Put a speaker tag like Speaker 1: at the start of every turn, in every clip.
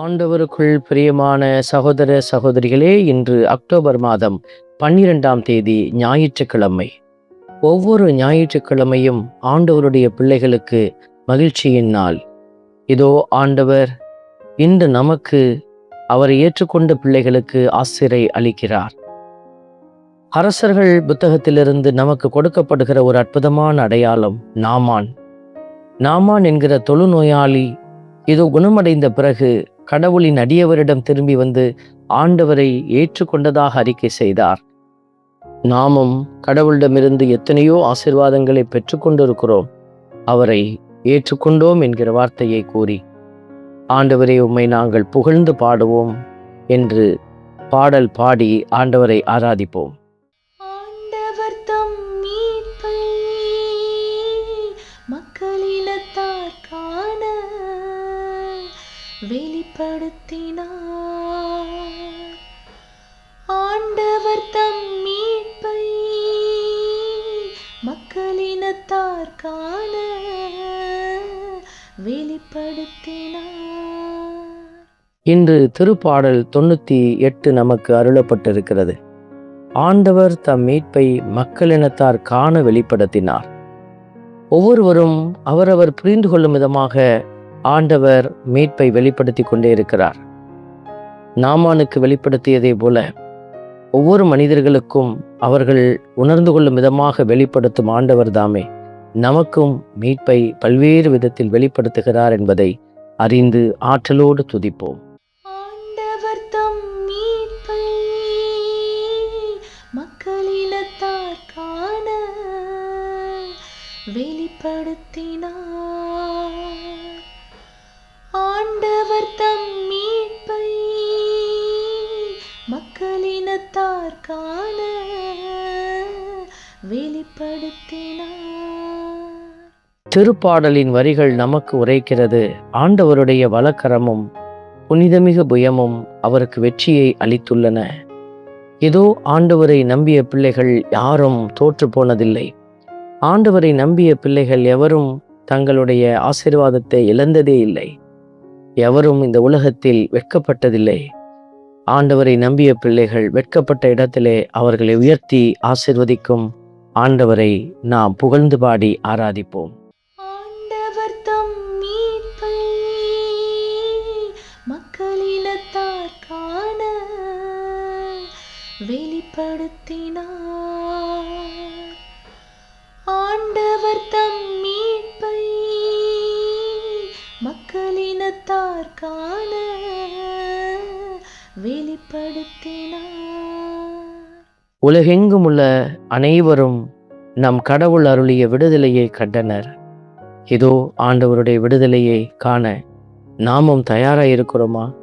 Speaker 1: ஆண்டவருக்குள் பிரியமான சகோதர சகோதரிகளே இன்று அக்டோபர் மாதம் பன்னிரெண்டாம் தேதி ஞாயிற்றுக்கிழமை. ஒவ்வொரு ஞாயிற்றுக்கிழமையும் ஆண்டவருடைய பிள்ளைகளுக்கு மகிழ்ச்சியின் நாள். இதோ ஆண்டவர் இன்று நமக்கு அவரை ஏற்றுக்கொண்ட பிள்ளைகளுக்கு ஆசிரை அளிக்கிறார். அரசர்கள் புத்தகத்திலிருந்து நமக்கு கொடுக்கப்படுகிற ஒரு அற்புதமான அடையாளம் நாமான். நாமான் என்கிற தொழுநோயாளி இதோ குணமடைந்த பிறகு கடவுளின் அடியவரிடம் திரும்பி வந்து ஆண்டவரை ஏற்றுக்கொண்டதாக அறிக்கை செய்தார். நாமும் கடவுளிடமிருந்து எத்தனையோ ஆசிர்வாதங்களை பெற்றுக்கொண்டிருக்கிறோம். அவரை ஏற்றுக்கொண்டோம் என்கிற வார்த்தையை கூறி ஆண்டவரை உம்மை நாங்கள் புகழ்ந்து பாடுவோம் என்று பாடல் பாடி ஆண்டவரை ஆராதிப்போம்.
Speaker 2: ஆண்டவர் தம் மீட்பை மக்களினத்தார் காண வெளிப்படுத்தினார்.
Speaker 1: இன்று திருப்பாடல் தொண்ணூத்தி எட்டு நமக்கு அருளப்பட்டிருக்கிறது. ஆண்டவர் தம் மீட்பை மக்களினத்தார் காண வெளிப்படுத்தினார். ஒவ்வொருவரும் அவரவர் புரிந்து கொள்ளும் விதமாக ஆண்டவர் மீட்பை வெளிப்படுத்தி கொண்டே இருக்கிறார். நாமானுக்கு வெளிப்படுத்தியதே போல ஒவ்வொரு மனிதர்களுக்கும் அவர்கள் உணர்ந்து கொள்ளும் விதமாக வெளிப்படுத்தும் ஆண்டவர் தாமே நமக்கும் மீட்பை பல்வேறு விதத்தில் வெளிப்படுத்துகிறார் என்பதை அறிந்து ஆற்றலோடு துதிப்போம்.
Speaker 2: வெளிப்படுத்தினார். அவர் தம் மீட்பை மக்களினத்தார் காண வெளிப்படுத்தினார்.
Speaker 1: திருப்பாடலின் வரிகள் நமக்கு உரைக்கிறது. ஆண்டவருடைய வலக்கரமும் புனிதமிகு புயமும் அவருக்கு வெற்றியை அளித்துள்ளன. ஏதோ ஆண்டவரை நம்பிய பிள்ளைகள் யாரும் தோற்று போனதில்லை. ஆண்டவரை நம்பிய பிள்ளைகள் எவரும் தங்களுடைய ஆசீர்வாதத்தை இழந்ததே இல்லை. எவரும் இந்த உலகத்தில் வெட்கப்பட்டதில்லை. ஆண்டவரை நம்பிய பிள்ளைகள் வெட்கப்பட்ட இடத்திலே அவர்களை உயர்த்தி ஆசிர்வதிக்கும் ஆண்டவரை நாம் புகழ்ந்து பாடி ஆராதிப்போம்.
Speaker 2: வெளிப்படுத்தினார். வெளிப்படுத்தினார்.
Speaker 1: உலகெங்கும் உள்ள அனைவரும் நம் கடவுள் அருளிய விடுதலையை கண்டனர். இதோ ஆண்டவருடைய விடுதலையை காண நாமும் தயாராக இருக்கிறோமா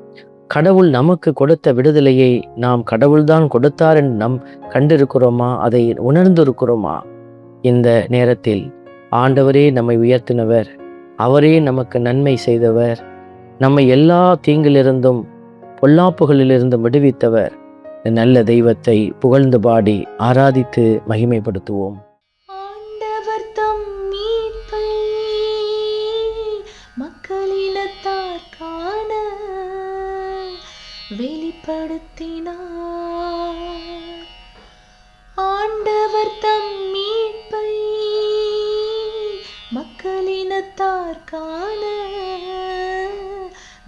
Speaker 1: கடவுள் நமக்கு கொடுத்த விடுதலையை நாம் கடவுள்தான் கொடுத்தார் என்று நம் கண்டிருக்கிறோமா? அதை உணர்ந்திருக்கிறோமா? இந்த நேரத்தில் ஆண்டவரே நம்மை உயர்த்தினவர் அவரே நமக்கு நன்மை செய்தவர். நம்மை எல்லா தீங்கிலிருந்தும் பொல்லாப்புகளிலிருந்தும் விடுவித்தவர். நல்ல தெய்வத்தை புகழ்ந்து பாடி ஆராதித்து மகிமைப்படுத்துவோம்.
Speaker 2: ஆண்டவர் வெளிப்படுத்தினார். ஆண்டவர் தம்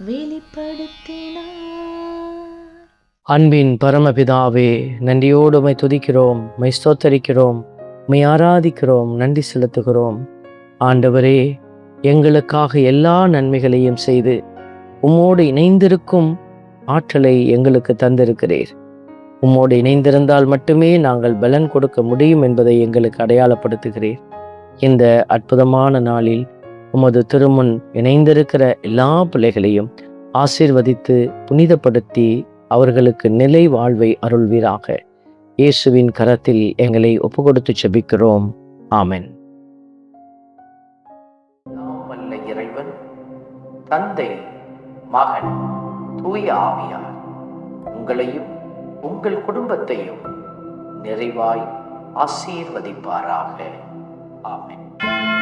Speaker 2: வெளிப்படுத்தினார்.
Speaker 1: அன்பின் பரமபிதாவே நன்றியோடு மை துதிக்கிறோம் மை ஸ்தோத்தரிக்கிறோம் மை ஆராதிக்கிறோம் நன்றி செலுத்துகிறோம். ஆண்டவரே எங்களுக்காக எல்லா நன்மைகளையும் செய்து உம்மோடு இணைந்திருக்கும் ஆற்றலை எங்களுக்கு தந்திருக்கிறீர். உம்மோடு இணைந்திருந்தால் மட்டுமே நாங்கள் பலன் கொடுக்க முடியும் என்பதை எங்களுக்கு அடையாளப்படுத்துகிறீர். இந்த அற்புதமான நாளில் உமது திருமுன் இணைந்திருக்கிற எல்லா பிள்ளைகளையும் ஆசீர்வதித்து புனிதப்படுத்தி அவர்களுக்கு நிலை வாழ்வை அருள்வீராக. இயேசுவின் கரத்தில் எங்களை ஒப்பு கொடுத்து செபிக்கிறோம். ஆமென். இறைவன் தந்தை மகன் தூய ஆவியார் உங்களையும் உங்கள் குடும்பத்தையும் நிறைவாய் ஆசீர்வதிப்பாராக. ஆமென்.